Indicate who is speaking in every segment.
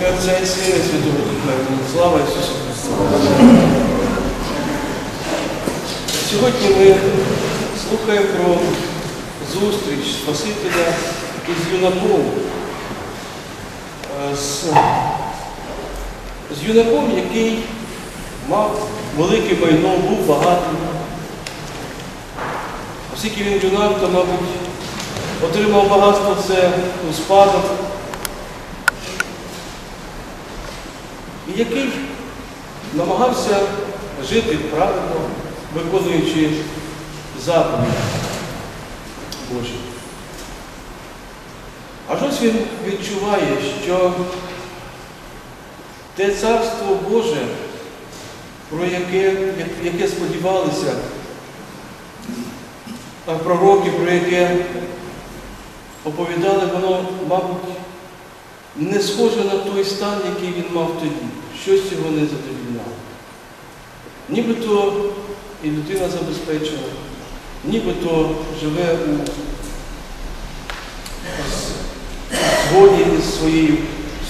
Speaker 1: Отця і Сина Святого Духа. Слава Ісусу Христу. Сьогодні ми слухаємо про зустріч Спасителя із юнаком. Е, З, з юнаком, який мав велике майно, був багатий. Оскільки він юнак, то, мабуть, отримав багатство це у спадок. І який намагався жити правильно, виконуючи заповіді Божі. Аж ось він відчуває, що те царство Боже, про яке, яке сподівалися пророки, про яке оповідали, воно, мабуть, не схоже на той стан, який він мав тоді. Щось його не задовільняло. Нібито і людина забезпечена, нібито живе у згоді із своєю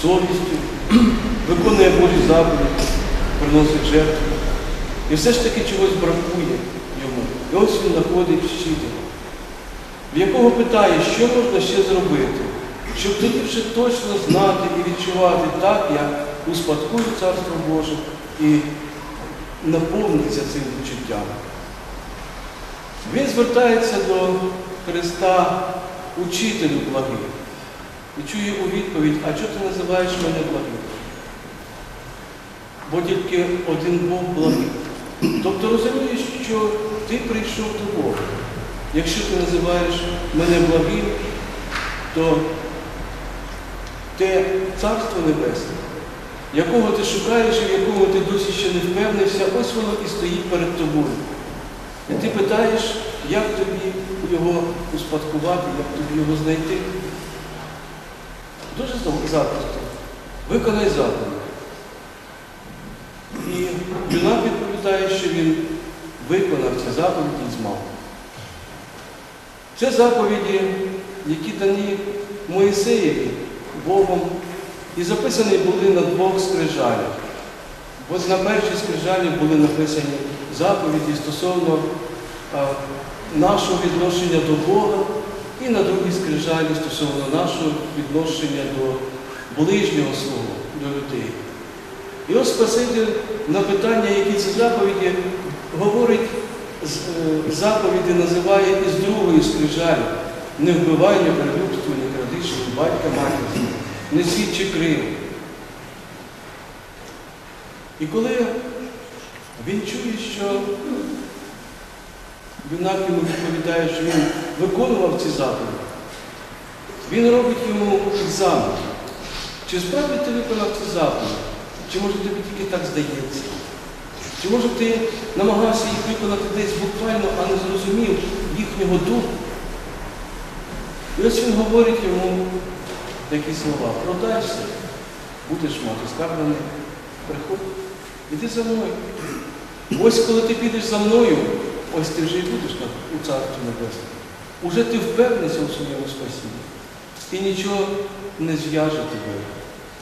Speaker 1: совістю, виконує Божі заповіді, приносить жертву. І все ж таки чогось бракує йому. І ось він знаходить вчителя, в якого питає, що можна ще зробити, щоб тоді вже точно знати і відчувати так, як успадкую Царство Боже і наповниться цим відчуттям. Він звертається до Христа учителю благим. І чує у відповідь, а чого ти називаєш мене благим? Бо тільки один Бог благий. Тобто розумієш, що ти прийшов до Бога. Якщо ти називаєш мене благим, то те Царство Небесне, якого ти шукаєш і в якому ти досі ще не впевнився, ось воно і стоїть перед тобою. І ти питаєш, як тобі його успадкувати, як тобі його знайти. Дуже запросто. Виконай заповідь. І юнак відповідає, що він виконав ці заповіді і змав. Це заповіді, які дані Моїсеєві Богом і записані були на двох скрижалях. Бо на першій скрижалі були написані заповіді стосовно нашого відношення до Бога і на другій скрижалі стосовно нашого відношення до ближнього свого, до людей. І ось Спаситель на питання, які ці заповіді, говорить, е, заповіді називає із другої скрижалі. Не вбивай, не прилюбствуй, не кради, що батька матір, не свідчи криву. І коли він чує, що юнак йому відповідає, що він виконував ці заповіді, він робить йому екзамен. Чи справді ти виконав ці заповіді? Чи може тобі тільки так здається? Чи може ти намагався їх виконати десь буквально, а не зрозумів їхнього духу? І ось він говорить йому такі слова. Продайся, будеш мати скарблений, приходь, іди за мною. Ось коли ти підеш за мною, ось ти вже і будеш у Царстві Небесному. Уже ти впевнився у своєму спасінні. І нічого не зв'яже тебе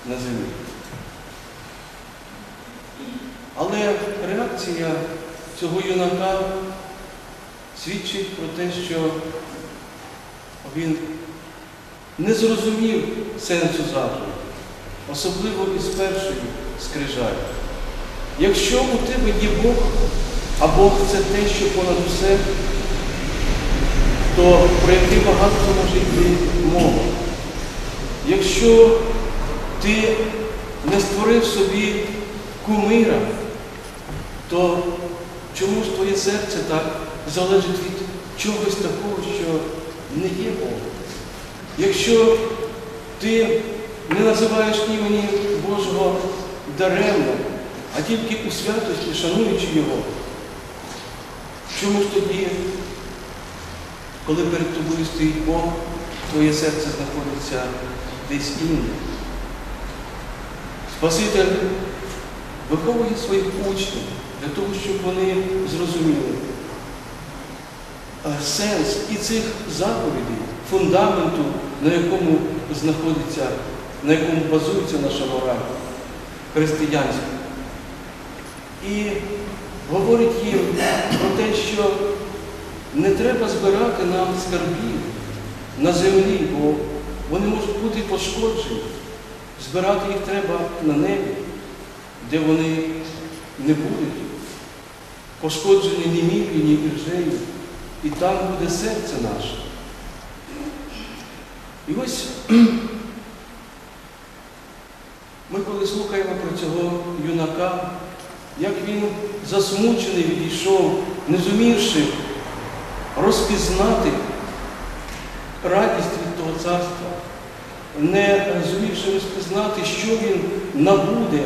Speaker 1: на землі. Але реакція цього юнака свідчить про те, що він не зрозумів сенсу заповіді, особливо із першої скрижалі. Якщо у тебе є Бог, а Бог це те, що понад усе, то про яке багатство може йти мова. Якщо ти не створив собі кумира, то чому ж твоє серце так залежить від чогось такого, що не є Богом? Якщо ти не називаєш імені Божого даремно, а тільки у святості, шануючи Його, чому ж тоді, коли перед тобою стоїть Бог, твоє серце знаходиться десь інде? Спаситель виховує своїх учнів для того, щоб вони зрозуміли сенс і цих заповідей, фундаменту, на якому знаходиться, на якому базується наша мораль, християнську. І говорить їм про те, що не треба збирати нам скарбів на землі, бо вони можуть бути пошкоджені. Збирати їх треба на небі, де вони не будуть пошкоджені ні міллю, ні іржею, і там буде серце наше. І ось ми коли слухаємо про цього юнака, як він засмучений відійшов, не зумівши розпізнати радість від того царства, не зумівши розпізнати, що він набуде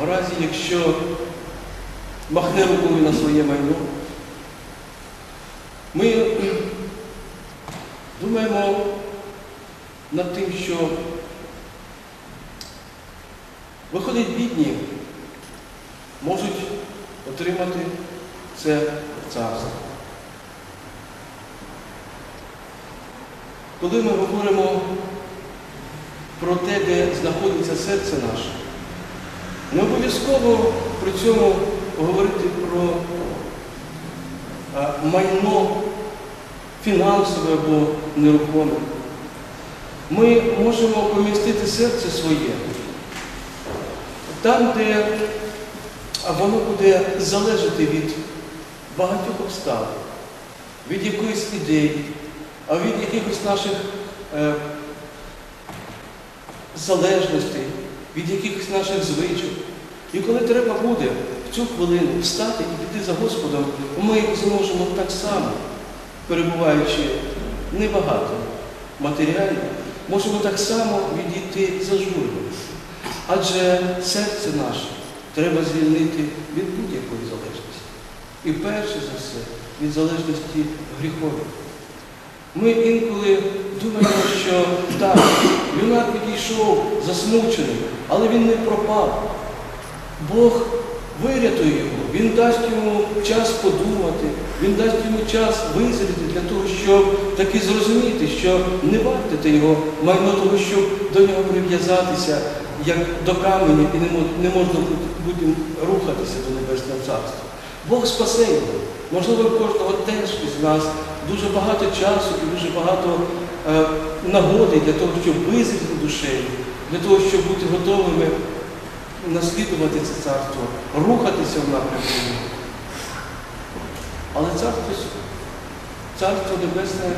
Speaker 1: в разі, якщо махне рукою на своє майно. Ми думаємо над тим, що виходить бідні, можуть отримати це царство. Коли ми говоримо про те, де знаходиться серце наше, не обов'язково при цьому говорити про майно фінансове або нерухоме. Ми можемо помістити серце своє там, де воно буде залежати від багатьох обставин, від якоїсь ідеї, а від якихось наших е, залежностей, від якихось наших звичок. І коли треба буде в цю хвилину встати і піти за Господом, ми зможемо так само, перебуваючи небагато матеріально, можемо так само відійти за журбу. Адже серце наше треба звільнити від будь-якої залежності. І перше за все від залежності гріхової. Ми інколи думаємо, що так, юнак відійшов засмучений, але він не пропав. Бог вирятує його, Він дасть йому час подумати, Він дасть йому час визріти для того, щоб таки зрозуміти, що не варте його майно того, щоб до нього прив'язатися, як до каменю, і не можна буде рухатися до Небесного Царства. Бог спасе його. Можливо, кожного теж із нас дуже багато часу і дуже багато е, нагоди для того, щоб визріти душею, для того, щоб бути готовими наслідувати це царство, рухатися в напрямку. Але царство, царство Небесне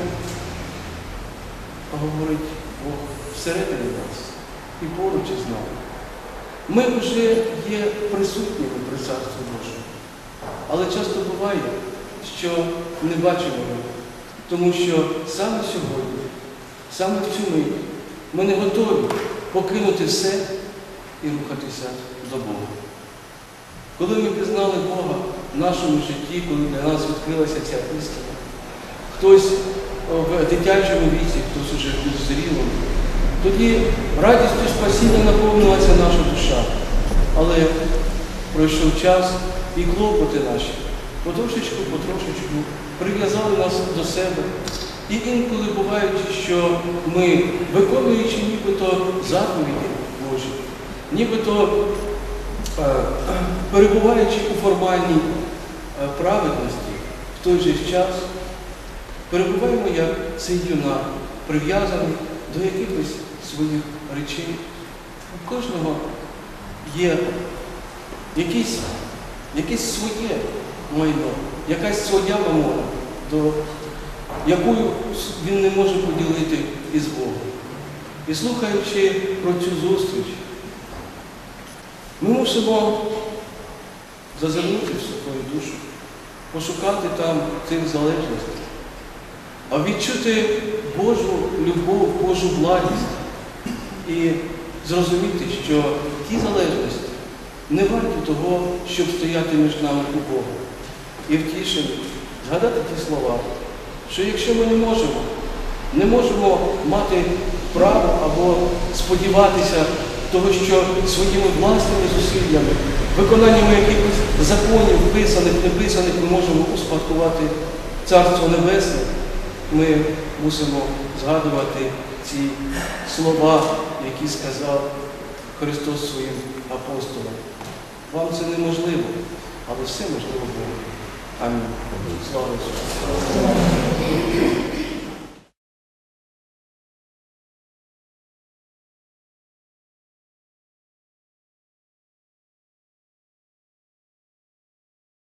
Speaker 1: говорить Бог всередині нас і поруч із нами. Ми вже є присутніми при царстві Божому. Але часто буває, що не бачимо його, тому що саме сьогодні, саме в цю мить ми не готові покинути все і рухатися до Бога. Коли ми пізнали Бога в нашому житті, коли для нас відкрилася ця істина, хтось в дитячому віці, хтось уже в зрілому, тоді радістю спасіння наповнилася наша душа. Але пройшов час і клопоти наші потрошечку, потрошечку прив'язали нас до себе. І інколи буваючи, що ми, виконуючи нібито заповіді нібито е, перебуваючи у формальній е, праведності, в той же час перебуваємо як цей юнак, прив'язаний до якихось своїх речей. У кожного є якийсь, якесь своє майно, якась своя мамона, до якою він не може поділити із Богом. І слухаючи про цю зустріч, мусимо зазирнути в свою душу, пошукати там цих залежностей, а відчути Божу любов, Божу благість і зрозуміти, що ті залежності не варті того, щоб стояти між нами і Богом. І втішені, згадати ті слова, що якщо ми не можемо, не можемо мати право або сподіватися того, що своїми власними зусиллями, виконаннями якихось законів, писаних, неписаних, ми можемо успадкувати Царство Небесне, ми мусимо згадувати ці слова, які сказав Христос своїм апостолам. Вам це неможливо, але все можливо Богу. Амінь. Слава Ісусу.